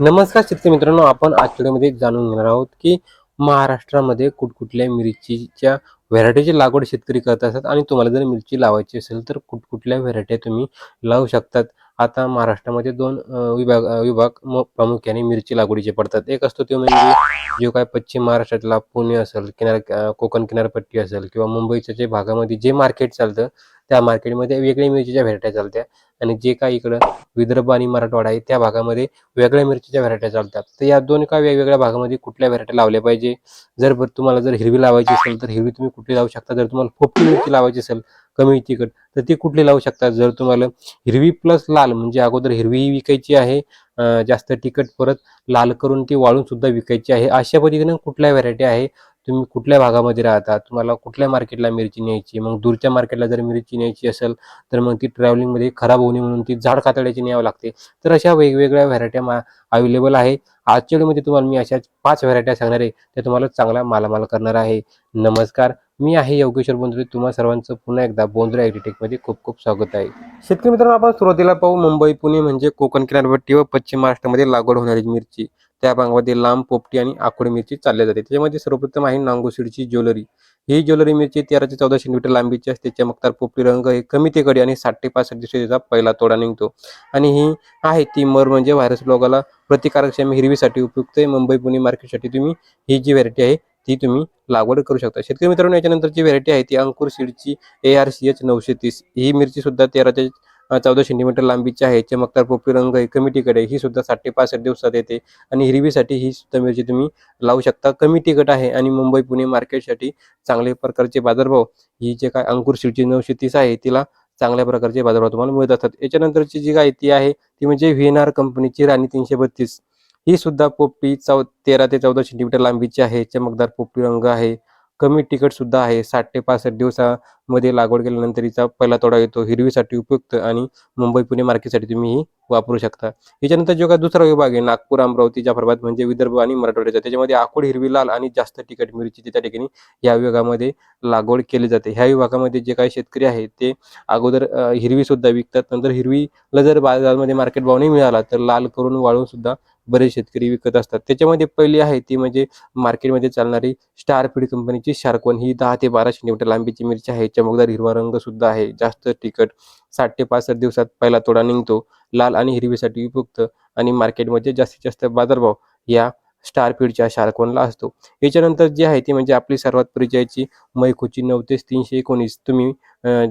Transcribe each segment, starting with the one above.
नमस्कार शेतकरी मित्रांनो आपण आज व्हिडिओमध्ये जाणून घेणार आहोत की महाराष्ट्रामध्ये कुठकुठल्या मिरचीच्या व्हरायटीची लागवड शेतकरी करत असतात आणि तुम्हाला जर मिरची लावायची असेल तर कुठकुठल्या व्हरायटी तुम्ही लावू शकतात. आता महाराष्ट्रामध्ये दोन विभाग विभाग प्रामुख्याने मिरची लागवडीचे पडतात. एक असतो तो म्हणजे जो काय पश्चिम महाराष्ट्रातला पुणे असेल किनार कोकण किनारपट्टी असेल किंवा मुंबईच्या जे भागामध्ये जे मार्केट चालतं त्या मार्केटमध्ये वेगळ्या मिरचीच्या व्हरायट्या चालत्या. आणि जे काय इकडं विदर्भ आणि मराठवाडा आहे त्या भागामध्ये वेगळ्या मिरचीच्या व्हरायट्या चालतात. तर या दोन का वेगवेगळ्या भागामध्ये कुठल्या व्हरायट्या लावल्या पाहिजे? जर तुम्हाला जर हिरवी लावायची असेल तर हिरवी तुम्ही कुठली लावू शकता? जर तुम्हाला फोपटी मिरची लावायची असेल कमी तिखट तर ती कुठली लावू शकता? जर तुम्हाला हिरवी प्लस लाल म्हणजे अगोदर हिरवी विकायची आहे जास्त तिखट परत लाल करून ती वाळून सुद्धा विकायची आहे. अशा पद्धतीनं कुठल्या व्हरायटी आहे? तुम्ही कुठल्या भागामध्ये राहता? तुम्हाला कुठल्या मार्केटला मिरची न्यायची? मग दूरच्या मार्केटला जर मिरची न्यायची असेल तर मग ती ट्रॅव्हलिंगमध्ये खराब होऊ नये म्हणून ती झाड कातड्याची न्यावं लागते. तर अशा वेगवेगळ्या व्हरायट्या मा अवेलेबल आहे. आजच्या व्हिडिओमध्ये तुम्हाला मी अशा पाच व्हरायट्या सांगणार आहे. त्या तुम्हाला चांगला मालामाल करणार आहे. नमस्कार. मी आहे योगेश्वर बोंद्रे. तुम्हा सर्वांचं पुन्हा एकदा बोंद्रे ॲग्रीटेकमध्ये खूप खूप स्वागत आहे. शेतकरी मित्रांनो आपण सुरुवातीला पाहू. मुंबई पुणे म्हणजे कोकण किनारपट्टी व पश्चिम महाराष्ट्रामध्ये लागवड होणारी मिरची. त्या भागामध्ये लांब पोपटी आणि आखोडी मिरची चालली जाते त्याच्यामध्ये सर्वप्रथम आहे नांगोसीडची ज्वेलरी. ही ज्वेलरी मिरची तेरा ते चौदा सेंटीमीटर लांबीची असते. चमकदार पोपटी रंग हे कमी ते कडी आणि साठ ते पासष्ट दिवशी त्याचा पहिला तोडा निघतो. आणि ही आहे ती मर म्हणजे व्हायरस रोगाला प्रतिकारक्षम हिरवीसाठी उपयुक्त आहे. मुंबई पुणे मार्केटसाठी तुम्ही ही जी व्हरायटी आहे ती तुम्ही लागवड करू शकता. शेतकरी मित्रांनो याच्यानंतरची व्हरायटी आहे ती अंकुर सीडची ए आर सी एच नऊशे तीस. ही मिरची सुद्धा तेरा ते चौदा सेंटीमीटर लांबीची आहे. चमकदार पोपटी रंग आहे. कमिटीकडे ही सुद्धा साठ ते पासष्ट दिवसात येते. आणि हिरवीसाठी ही सुद्धा मिरची तुम्ही लावू शकता. कमी तिखट आहे आणि मुंबई पुणे मार्केटसाठी चांगल्या प्रकारचे बाजारभाव. ही जे काय अंकुर सीडची नऊशे तीस आहे तिला चांगल्या प्रकारचे बाजारभाव तुम्हाला मिळत असतात. याच्यानंतरची जी काय ती आहे ती म्हणजे व्ही एन आर कंपनीची राणी तीनशे बत्तीस. ही सुद्धा पोपटी चौ तेरा ते चौदा सेंटीमीटर लांबीची आहे. चमकदार पोपटी रंग आहे. कमी तिखट सुद्धा आहे. साठ ते पासष्ट दिवसामध्ये लागवड केल्यानंतर हिचा पहिला तोडा येतो. हिरवीसाठी उपयुक्त आणि मुंबई पुणे मार्केटसाठी तुम्ही ही वापरू शकता. याच्यानंतर जो का दुसरा विभाग आहे नागपूर अमरावती जाफराबाद म्हणजे विदर्भ आणि मराठवाड्याचा. त्याच्यामध्ये आखूड हिरवी लाल आणि जास्त तिखट मिरची त्या ठिकाणी या विभागामध्ये लागवड केली जाते. ह्या विभागामध्ये जे काही शेतकरी आहेत ते अगोदर हिरवी सुद्धा विकतात. नंतर हिरवीला जर बाजारमध्ये मार्केट भाव नाही मिळाला तर लाल करून वाळून सुद्धा बरेच शेतकरी विकत असतात. त्याच्यामध्ये पहिली आहे ती म्हणजे मार्केटमध्ये चालणारी स्टार फीड कंपनीची शार्कवन. ही दहा ते बारा सेंटीमीटर लांबीची मिरची आहे. चमकदार हिरवा रंग सुद्धा आहे. जास्त तिखट साठ ते पासष्ट दिवसात पहिला तोडा निघतो. लाल आणि हिरवीसाठी उपयुक्त आणि मार्केटमध्ये जास्तीत जास्त बाजारभाव या स्टार फीडच्या शार्कवनला असतो. याच्यानंतर जी आहे ती म्हणजे आपली सर्वात परिचयाची मैकोची नऊ ते तीनशे एकोणीस. तुम्ही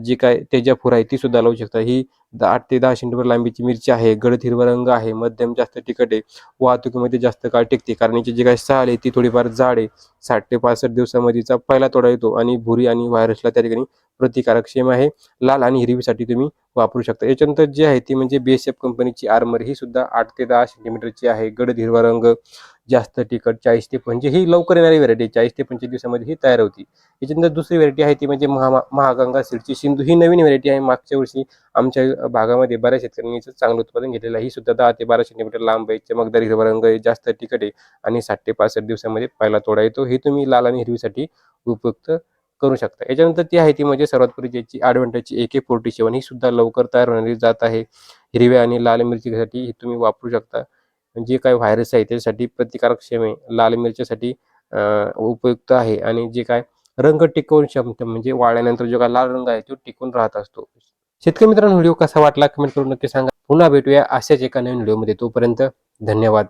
जी काय तेजापूर आहे ती सुद्धा लावू शकता. ही आठ ते दहा सेंटीमीटर लांबीची मिरची आहे गडद हिरवा रंग आहे मध्यम जास्त तिखट आहे वाहतुकीमध्ये जास्त काळ टिकते. कारण याची जी काय साल आहे ती थोडीफार जाड आहे. साठ ते पासष्ट दिवसामध्ये तिचा पहिला तोडा येतो आणि भुरी आणि व्हायरसला त्या ठिकाणी प्रतिकारक्षम आहे. लाल आणि हिरवीसाठी तुम्ही वापरू शकता. याच्यानंतर जी आहे ती म्हणजे बी एस एफ कंपनीची आर्मर ही सुद्धा आठ ते दहा सेंटीमीटरची आहे. गडद हिरवा रंग जास्त तिखट चाळीस ते पंचवीस ही लवकर येणारी व्हरायटी चाळीस ते पंचवीस दिवसामध्ये ही तयार होती. याच्यानंतर दुसरी व्हरायटी आहे ती म्हणजे महा महागंगा सीडची सिंधू. ही नवीन व्हरायटी आहे. मागच्या वर्षी आमच्या भागामध्ये बऱ्याच शेतकऱ्यांनी चांगलं उत्पादन घेतलेलं आहे. ही सुद्धा दहा ते बारा सेंटीमीटर लांब आहे. चमकदार हिरवा रंग आहे. जास्त तिखट आहे. आणि साठ ते पासष्ट दिवसामध्ये पहिला तोडा येतो. हे तुम्ही लाल आणि हिरवीसाठी उपयुक्त करू शकता. याच्यानंतर ती आहे ती म्हणजे सर्वात परिचयाची ॲडव्हान्टेजची ए के फोर्टी सेवन ही सुद्धा लवकर तयार होणारी जात आहे. हिरव्या आणि लाल मिरचीसाठी ही तुम्ही वापरू शकता. जे काय व्हायरस आहे त्याच्यासाठी प्रतिकारक्षम आहे. लाल मिरच्यासाठी उपयुक्त आहे. आणि जे काय रंग टिकवून क्षमता म्हणजे वाळल्यानंतर जो काय लाल रंग आहे तो टिकून राहत असतो. शेतकरी मित्रांनो व्हिडिओ कसा वाटला? कमेंट करून नक्की सांगा. पुन्हा भेटूया अशाच एका नवीन व्हिडिओमध्ये. तोपर्यंत धन्यवाद.